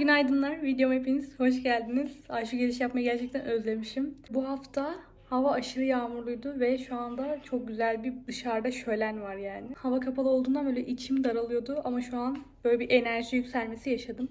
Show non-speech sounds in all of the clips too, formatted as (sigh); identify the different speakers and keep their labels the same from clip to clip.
Speaker 1: günaydınlar. Videoma hepiniz hoş geldiniz. Ay şu giriş yapmayı gerçekten özlemişim. Bu hafta hava aşırı yağmurluydu ve şu anda çok güzel bir dışarıda şölen var yani. Hava kapalı olduğundan böyle içim daralıyordu ama şu an böyle bir enerji yükselmesi yaşadım.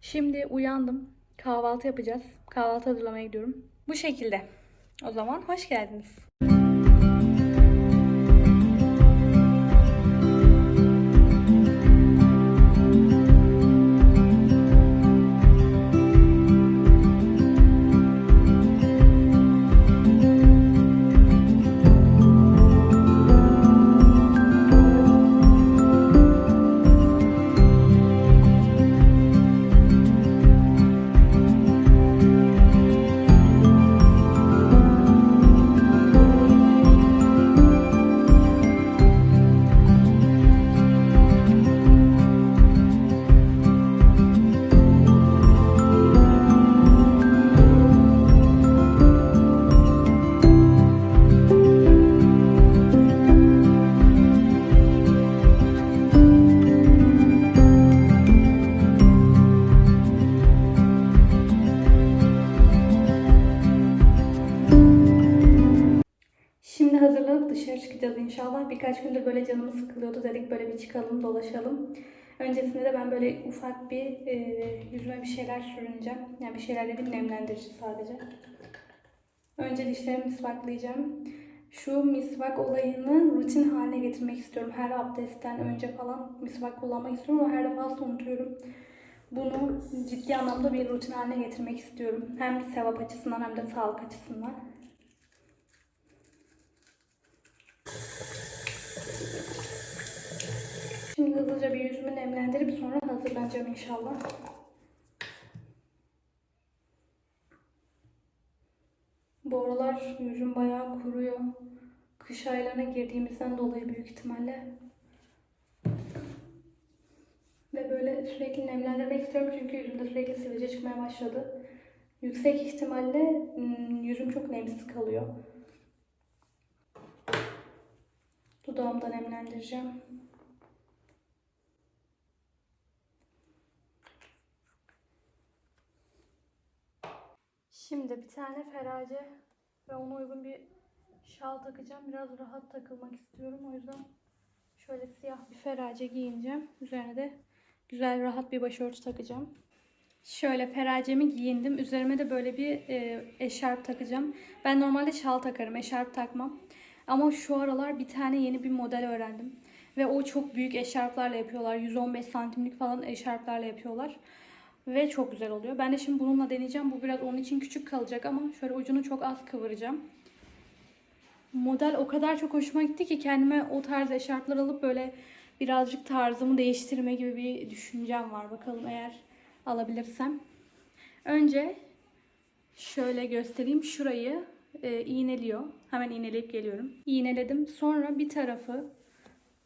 Speaker 1: Şimdi uyandım. Kahvaltı yapacağız. Kahvaltı hazırlamaya gidiyorum. Bu şekilde. O zaman hoş geldiniz. Birkaç gündür böyle canımız sıkılıyordu. Dedik böyle bir çıkalım, dolaşalım. Öncesinde de ben böyle ufak bir e, yüzüme bir şeyler sürüneceğim. Yani bir şeyler dedim nemlendirici sadece. Önce dişlerimi misvaklayacağım. Şu misvak olayını rutin haline getirmek istiyorum. Her abdestten önce falan misvak kullanmak istiyorum ama her defasında unutuyorum. Bunu ciddi anlamda bir rutin haline getirmek istiyorum. Hem sevap açısından hem de sağlık açısından. Şimdi hızlıca bir yüzümü nemlendirip sonra hazırlanacağım inşallah. Bu aralar yüzüm bayağı kuruyor. Kış aylarına girdiğimizden dolayı büyük ihtimalle. Ve böyle sürekli nemlendirmek istiyorum çünkü yüzümde sürekli sivilce çıkmaya başladı. Yüksek ihtimalle ım, yüzüm çok nemsiz kalıyor. Dudağımda nemlendireceğim. Şimdi bir tane ferace ve ona uygun bir şal takacağım. Biraz rahat takılmak istiyorum. O yüzden şöyle siyah bir ferace giyineceğim. Üzerine de güzel rahat bir başörtü takacağım. Şöyle feracemi giyindim. Üzerime de böyle bir e, eşarp takacağım. Ben normalde şal takarım, eşarp takmam. Ama şu aralar bir tane yeni bir model öğrendim. Ve o çok büyük eşarplarla yapıyorlar. 115 santimlik falan eşarplarla yapıyorlar. Ve çok güzel oluyor. Ben de şimdi bununla deneyeceğim. Bu biraz onun için küçük kalacak ama şöyle ucunu çok az kıvıracağım. Model o kadar çok hoşuma gitti ki kendime o tarz eşarplar alıp böyle birazcık tarzımı değiştirme gibi bir düşüncem var. Bakalım eğer alabilirsem. Önce şöyle göstereyim. Şurayı e, iğneliyor. Hemen iğneleyip geliyorum. İğneledim. Sonra bir tarafı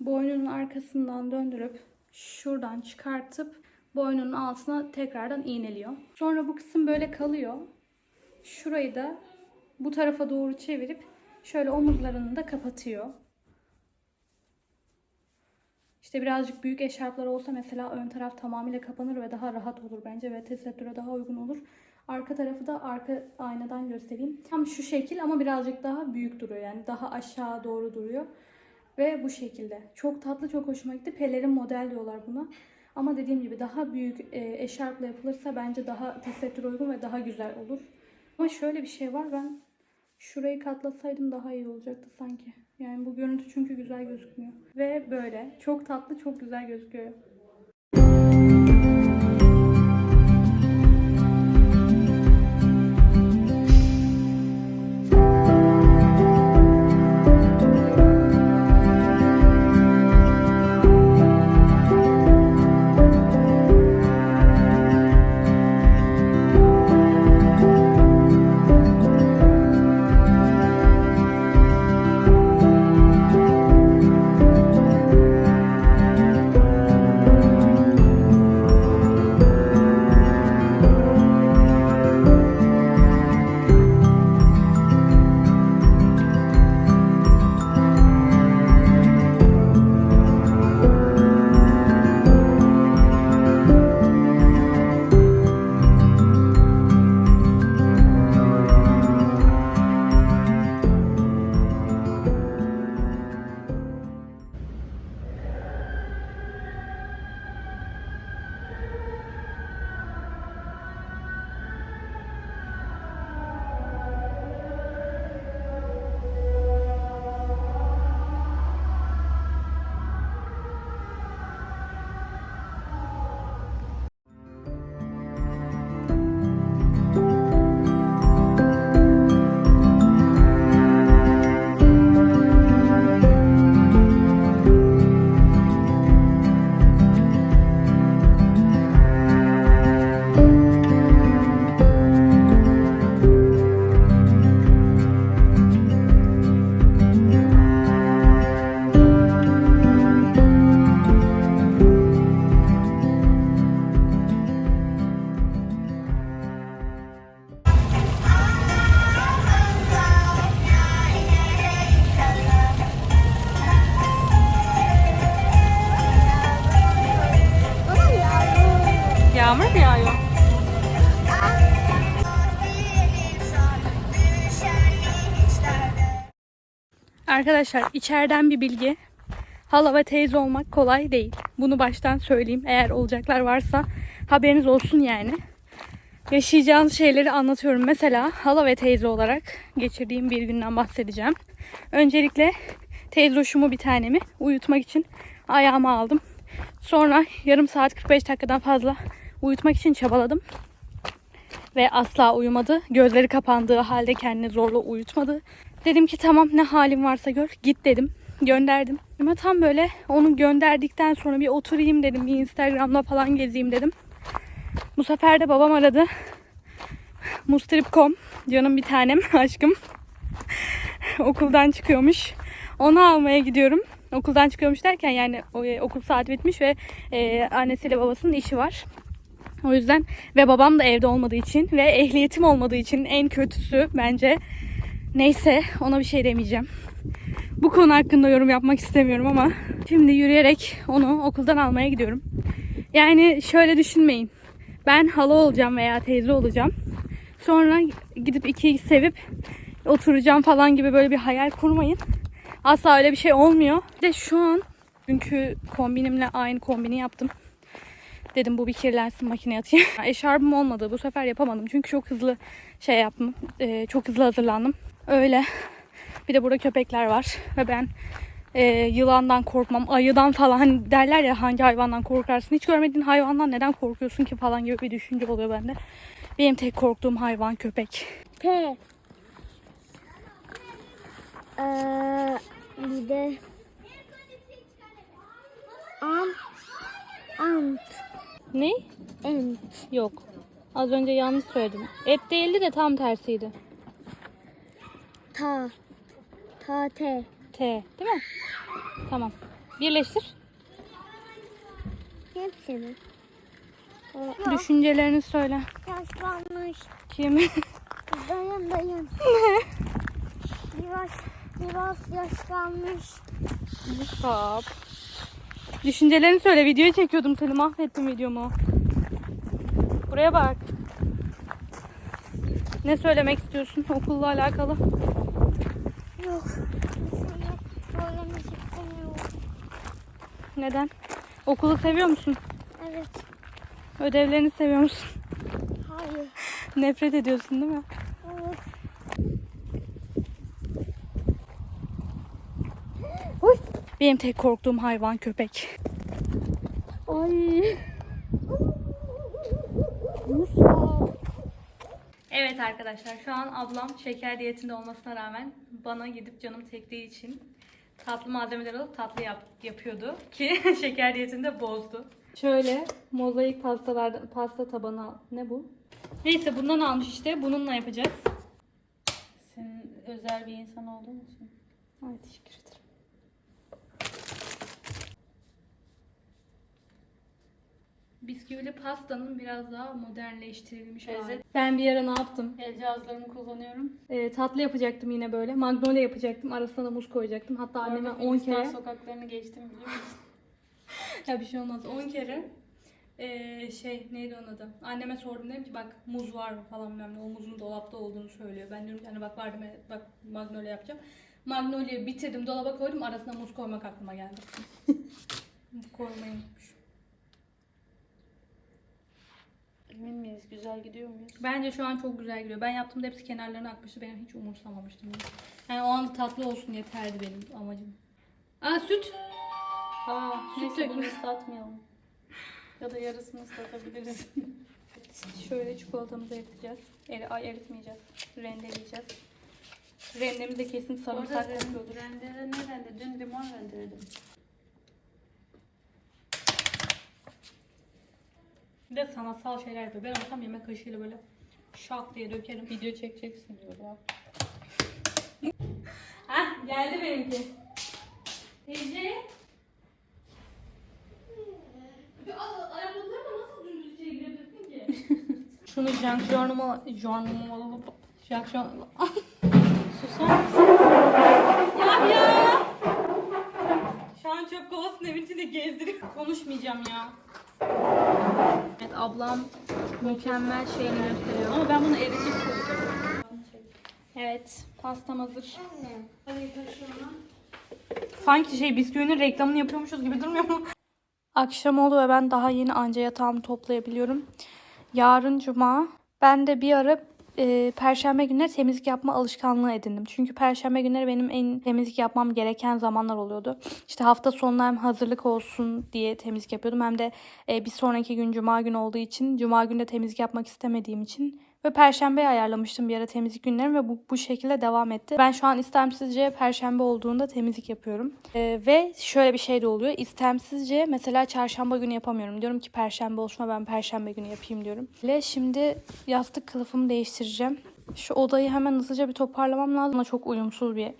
Speaker 1: boynunun arkasından döndürüp şuradan çıkartıp boynunun altına tekrardan iğneliyor. Sonra bu kısım böyle kalıyor. Şurayı da bu tarafa doğru çevirip şöyle omuzlarını da kapatıyor. İşte birazcık büyük eşarplar olsa mesela ön taraf tamamıyla kapanır ve daha rahat olur bence ve tesettüre daha uygun olur. Arka tarafı da arka aynadan göstereyim. Tam şu şekil ama birazcık daha büyük duruyor yani daha aşağı doğru duruyor. Ve bu şekilde. Çok tatlı, çok hoşuma gitti. Pelerin model diyorlar buna. Ama dediğim gibi daha büyük e, eşarpla yapılırsa bence daha tesettüre uygun ve daha güzel olur. Ama şöyle bir şey var. Ben şurayı katlasaydım daha iyi olacaktı sanki. Yani bu görüntü çünkü güzel gözükmüyor. Ve böyle. Çok tatlı, çok güzel gözüküyor. Arkadaşlar içeriden bir bilgi. Hala ve teyze olmak kolay değil. Bunu baştan söyleyeyim. Eğer olacaklar varsa haberiniz olsun yani. Yaşayacağınız şeyleri anlatıyorum. Mesela hala ve teyze olarak geçirdiğim bir günden bahsedeceğim. Öncelikle teyze hoşumu bir tanemi uyutmak için ayağıma aldım. Sonra yarım saat 45 dakikadan fazla uyutmak için çabaladım. Ve asla uyumadı. Gözleri kapandığı halde kendini zorla uyutmadı. Dedim ki tamam ne halin varsa gör git dedim. Gönderdim. Ama tam böyle onu gönderdikten sonra bir oturayım dedim. Bir Instagram'da falan gezeyim dedim. Bu sefer de babam aradı. Mustrip.com canım bir tanem (laughs) aşkım. Okuldan çıkıyormuş. Onu almaya gidiyorum. Okuldan çıkıyormuş derken yani e, okul saat bitmiş ve e, annesiyle babasının işi var. O yüzden ve babam da evde olmadığı için ve ehliyetim olmadığı için en kötüsü bence neyse ona bir şey demeyeceğim. Bu konu hakkında yorum yapmak istemiyorum ama şimdi yürüyerek onu okuldan almaya gidiyorum. Yani şöyle düşünmeyin. Ben hala olacağım veya teyze olacağım. Sonra gidip ikiyi sevip oturacağım falan gibi böyle bir hayal kurmayın. Asla öyle bir şey olmuyor. Bir de şu an çünkü kombinimle aynı kombini yaptım. Dedim bu bir kirlensin makineye atayım. (laughs) Eşarbım olmadı. Bu sefer yapamadım. Çünkü çok hızlı şey yaptım. Ee, çok hızlı hazırlandım. Öyle. Bir de burada köpekler var. Ve ben e, yılandan korkmam. Ayıdan falan hani derler ya hangi hayvandan korkarsın. Hiç görmediğin hayvandan neden korkuyorsun ki falan gibi bir düşünce oluyor bende. Benim tek korktuğum hayvan köpek.
Speaker 2: T. Ee, bir de ant
Speaker 1: Ne?
Speaker 2: ent
Speaker 1: Yok. Az önce yanlış söyledim. Et değildi de tam tersiydi.
Speaker 2: Ta ta te
Speaker 1: T. Değil mi? Tamam. Birleştir.
Speaker 2: hepsini
Speaker 1: Düşüncelerini söyle.
Speaker 2: yaşlanmış
Speaker 1: Kim? (laughs)
Speaker 2: dayan dayan biraz biraz yaşlanmış
Speaker 1: Musab. Düşüncelerini söyle. Videoyu çekiyordum seni. Mahvettim videomu. Buraya bak. Ne söylemek istiyorsun okulla alakalı?
Speaker 2: yok söylemek istemiyorum
Speaker 1: Neden? Okulu seviyor musun?
Speaker 2: evet
Speaker 1: Ödevlerini seviyor musun?
Speaker 2: hayır
Speaker 1: Nefret ediyorsun değil mi?
Speaker 2: evet
Speaker 1: Benim tek korktuğum hayvan köpek. Ay. Evet arkadaşlar şu an ablam şeker diyetinde olmasına rağmen bana gidip canım çektiği için tatlı malzemeler alıp tatlı yap, yapıyordu ki (laughs) şeker diyetinde bozdu. Şöyle mozaik pastalardan pasta tabanı ne bu? Neyse bundan almış işte bununla yapacağız.
Speaker 3: Senin özel bir insan olduğun için.
Speaker 1: Ay teşekkür ederim. Bisküvili pastanın biraz daha modernleştirilmiş hali.
Speaker 3: Evet.
Speaker 1: Ben bir ara ne yaptım?
Speaker 3: El cihazlarımı kullanıyorum.
Speaker 1: Ee, tatlı yapacaktım yine böyle. Magnolia yapacaktım. Arasına da muz koyacaktım. Hatta anneme
Speaker 3: Orada
Speaker 1: 10
Speaker 3: Hindistan
Speaker 1: kere...
Speaker 3: sokaklarını geçtim biliyor musun? (laughs)
Speaker 1: Ya bir şey olmaz. 10 kere ee, şey neydi onun adı? Anneme sordum dedim ki bak muz var mı falan bilmem ne. O muzun dolapta olduğunu söylüyor. Ben diyorum ki hani bak var deme, bak magnolia yapacağım. Magnolia'yı bitirdim dolaba koydum arasına muz koymak aklıma geldi. (laughs) Koymayı unutmuşum.
Speaker 3: Emin miyiz? Güzel gidiyor muyuz?
Speaker 1: Bence şu an çok güzel gidiyor. Ben yaptığımda hepsi kenarlarına akmıştı. Ben hiç umursamamıştım. Yani o an tatlı olsun yeterdi benim amacım. Aa süt.
Speaker 3: Aa,
Speaker 1: Süt
Speaker 3: neyse bunu ıslatmayalım. Ya da yarısını ıslatabiliriz. (laughs)
Speaker 1: Şöyle çikolatamızı eriteceğiz. Eri, ay eritmeyeceğiz. Rendeleyeceğiz. Rendemiz de kesin sarımsak kokuyordur.
Speaker 3: rendele ne rende? Dün limon rendeledim.
Speaker 1: Bir de sanatsal şeyler yapıyor. Ben olsam yemek kaşığıyla böyle şak diye dökerim.
Speaker 3: Video çekeceksin diyor ya.
Speaker 1: Hah geldi benimki. Ece. (laughs) Şunu jonglörnuma jonglörnuma jonglörnuma
Speaker 3: Susar mısın?
Speaker 1: Ya ya. Şu an çöp kovasının evin içinde gezdiriyor. Konuşmayacağım ya. Evet ablam mükemmel şeyini gösteriyor.
Speaker 3: Ama ben bunu eritik koyacağım.
Speaker 1: Evet, pastam hazır. Sanki şey bisküvinin reklamını yapıyormuşuz gibi durmuyor mu? Akşam oldu ve ben daha yeni anca yatağımı toplayabiliyorum. Yarın cuma. Ben de bir ara e, perşembe günleri temizlik yapma alışkanlığı edindim. Çünkü perşembe günleri benim en temizlik yapmam gereken zamanlar oluyordu. İşte hafta sonuna hem hazırlık olsun diye temizlik yapıyordum. Hem de e, bir sonraki gün cuma günü olduğu için cuma günde temizlik yapmak istemediğim için ve perşembeye ayarlamıştım bir ara temizlik günlerimi ve bu, bu şekilde devam etti. Ben şu an istemsizce perşembe olduğunda temizlik yapıyorum. Ee, ve şöyle bir şey de oluyor. İstemsizce mesela çarşamba günü yapamıyorum. Diyorum ki perşembe olsun ben perşembe günü yapayım diyorum. Ve şimdi yastık kılıfımı değiştireceğim. Şu odayı hemen hızlıca bir toparlamam lazım. Ama çok uyumsuz bir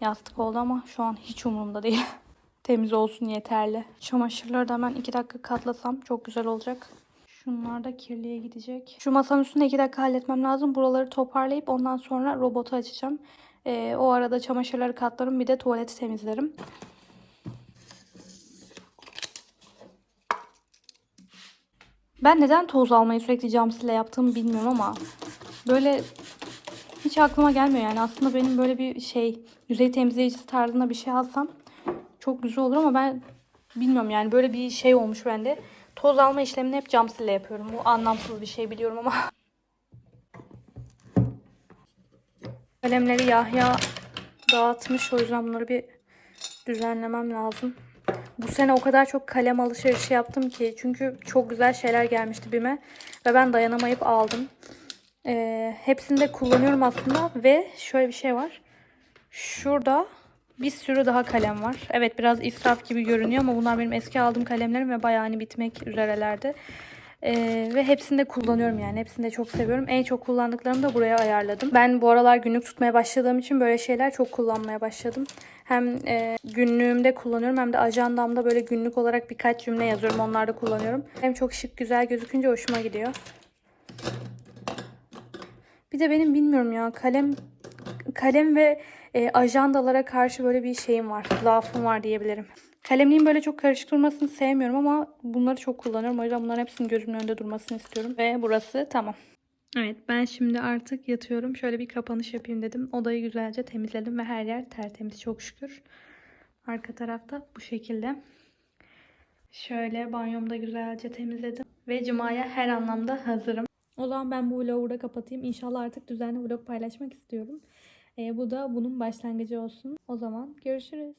Speaker 1: yastık oldu ama şu an hiç umurumda değil. (laughs) Temiz olsun yeterli. Çamaşırları da hemen 2 dakika katlasam çok güzel olacak. Şunlar da kirliye gidecek. Şu masanın üstünde 2 dakika halletmem lazım. Buraları toparlayıp ondan sonra robotu açacağım. Ee, o arada çamaşırları katlarım. Bir de tuvaleti temizlerim. Ben neden toz almayı sürekli cam sile yaptığımı bilmiyorum ama böyle hiç aklıma gelmiyor yani. Aslında benim böyle bir şey yüzey temizleyicisi tarzında bir şey alsam çok güzel olur ama ben bilmiyorum yani böyle bir şey olmuş bende. Toz alma işlemini hep cam sile yapıyorum. Bu anlamsız bir şey biliyorum ama. (laughs) Kalemleri Yahya dağıtmış. O yüzden bunları bir düzenlemem lazım. Bu sene o kadar çok kalem alışverişi yaptım ki. Çünkü çok güzel şeyler gelmişti BİM'e. Ve ben dayanamayıp aldım. Ee, hepsini de kullanıyorum aslında. Ve şöyle bir şey var. Şurada bir sürü daha kalem var. Evet biraz israf gibi görünüyor ama bunlar benim eski aldığım kalemlerim ve bayağı hani bitmek üzerelerdi. Ee, ve hepsini de kullanıyorum yani. Hepsini de çok seviyorum. En çok kullandıklarımı da buraya ayarladım. Ben bu aralar günlük tutmaya başladığım için böyle şeyler çok kullanmaya başladım. Hem e, günlüğümde kullanıyorum hem de ajandamda böyle günlük olarak birkaç cümle yazıyorum. Onlarda kullanıyorum. Hem çok şık güzel gözükünce hoşuma gidiyor. Bir de benim bilmiyorum ya kalem kalem ve e, ajandalara karşı böyle bir şeyim var. Zaafım var diyebilirim. Kalemliğin böyle çok karışık durmasını sevmiyorum ama bunları çok kullanıyorum. O yüzden bunların hepsinin gözümün önünde durmasını istiyorum. Ve burası tamam. Evet ben şimdi artık yatıyorum. Şöyle bir kapanış yapayım dedim. Odayı güzelce temizledim ve her yer tertemiz çok şükür. Arka tarafta bu şekilde. Şöyle banyomda güzelce temizledim. Ve cumaya her anlamda hazırım. O zaman ben bu vlogu burada kapatayım. İnşallah artık düzenli vlog paylaşmak istiyorum. Ee, bu da bunun başlangıcı olsun. O zaman görüşürüz.